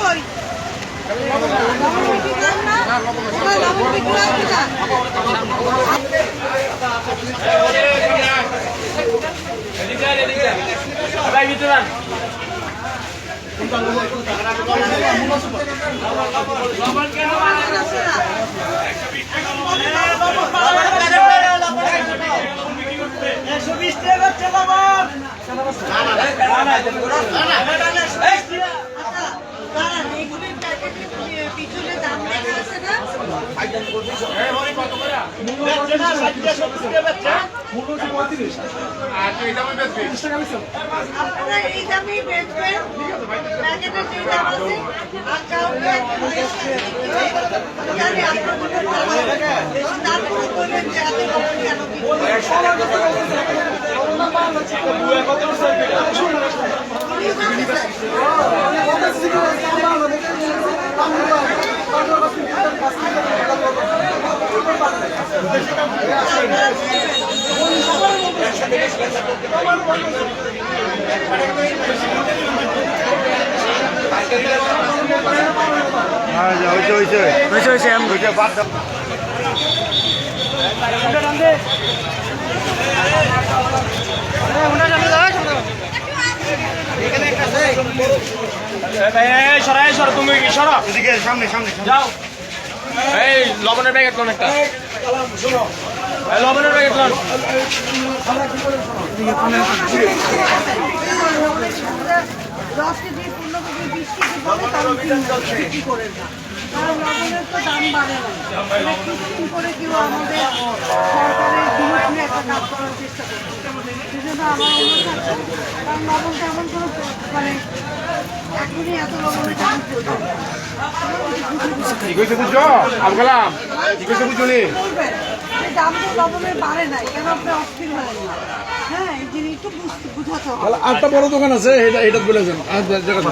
কই লবণ বিক্রি করেন না আন। লবণ আছে না তারপরে বলবেন যে এত কেন বিক্রি হ্যাঁ যা হয়েছে হয়েছে হয়েছে হয়েছে আমি হয়েছে বাদ দাও এই, সরা, তুমি সরা? সামনে সামনে। যাও এই, লবণের প্যাকেট কোন একটা লবণের প্যাকেট কোন দশ কেজি পনেরো কেজি বিশ কেজি বলে কারণ বিক্রি করেন না কারণ লবণের তো দাম বাড়ে না এটা কৃত্রিম করে কেউ আমাদের সরকারের বিরুদ্ধে একটা কাজ করার চেষ্টা করছে সেজন্য আমার অনুরোধ আছে কারণ লবণটা এমন কোনো মানে এখনই এত লবণের দাম চলবে না। কি কইছে বুঝছ? কি কইছে যে দাম তো লবণের বাড়ে নাই কেন আপনি অস্থির হলেন না হ্যাঁ এই জিনিস একটু বুঝতে বুঝাতে হবে আটটা বড় দোকান আছে এটা এটা যান আর জায়গা